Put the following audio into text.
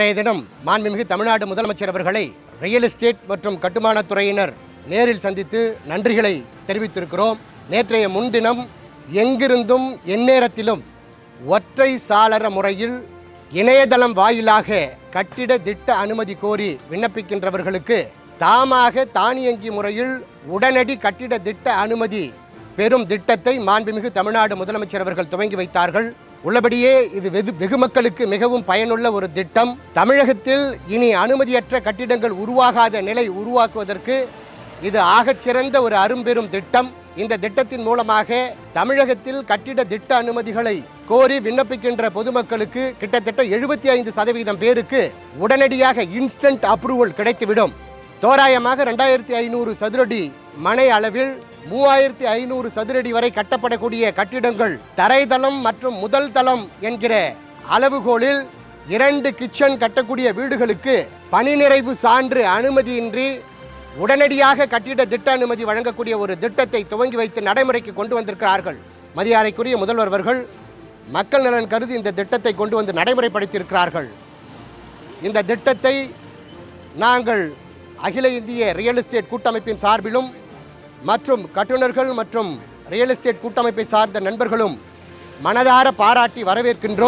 இன்றைய தினம் மாண்புமிகு தமிழ்நாடு முதலமைச்சர் அவர்களை ரியல் எஸ்டேட் மற்றும் கட்டுமானத் துறையினர் நேரில் சந்தித்து நன்றிகளை தெரிவித்திருக்கிறோம். நேற்றைய முன்தினம் எங்கிருந்தும் எந்நேரத்திலும் ஒற்றை சாளர முறையில் இணையதளம் வாயிலாக கட்டிட திட்ட அனுமதி கோரி விண்ணப்பிக்கின்றவர்களுக்கு தாமாக தானியங்கி முறையில் உடனடி கட்டிட திட்ட அனுமதி பெரும் திட்டத்தை மாண்புமிகு தமிழ்நாடு முதலமைச்சர் அவர்கள் துவங்கி வைத்தார்கள். உள்ளபடியே இது வெகு வெகு மக்களுக்கு மிகவும் பயனுள்ள ஒரு திட்டம். தமிழகத்தில் இனி அனுமதியற்ற கட்டிடங்கள் உருவாகாத நிலை உருவாக்குவதற்கு இது ஆகச்சிறந்த ஒரு அரும்பெரும் திட்டம். இந்த திட்டத்தின் மூலமாக தமிழகத்தில் கட்டிட திட்ட அனுமதிகளை கோரி விண்ணப்பிக்கின்ற பொதுமக்களுக்கு கிட்டத்தட்ட எழுபத்தி ஐந்து சதவீதம் பேருக்கு உடனடியாக இன்ஸ்டன்ட் அப்ரூவல் கிடைத்துவிடும். தோராயமாக ரெண்டாயிரத்தி ஐநூறு சதுரடி மனை அளவில் மூவாயிரத்தி ஐநூறு சதுரடி வரை கட்டப்படக்கூடிய கட்டிடங்கள் தரைதளம் மற்றும் முதல் தளம் என்கிற அளவுகோலில் இரண்டு கிச்சன் கட்டக்கூடிய வீடுகளுக்கு பணி நிறைவு சான்று அனுமதியின்றி உடனடியாக கட்டிட திட்ட அனுமதி வழங்கக்கூடிய ஒரு திட்டத்தை துவங்கி வைத்து நடைமுறைக்கு கொண்டு வந்திருக்கிறார்கள். மரியாதைக்குரிய முதல்வர் அவர்கள் மக்கள் நலன் கருதி இந்த திட்டத்தை கொண்டு வந்து நடைமுறைப்படுத்தியிருக்கிறார்கள். இந்த திட்டத்தை நாங்கள் அகில இந்திய ரியல் எஸ்டேட் கூட்டமைப்பின் சார்பிலும் மற்றும் கட்டுநர்கள் மற்றும் ரியல் எஸ்டேட் கூட்டமைப்பை சார்ந்த நண்பர்களும் மனதார பாராட்டி வரவேற்கின்றோம்.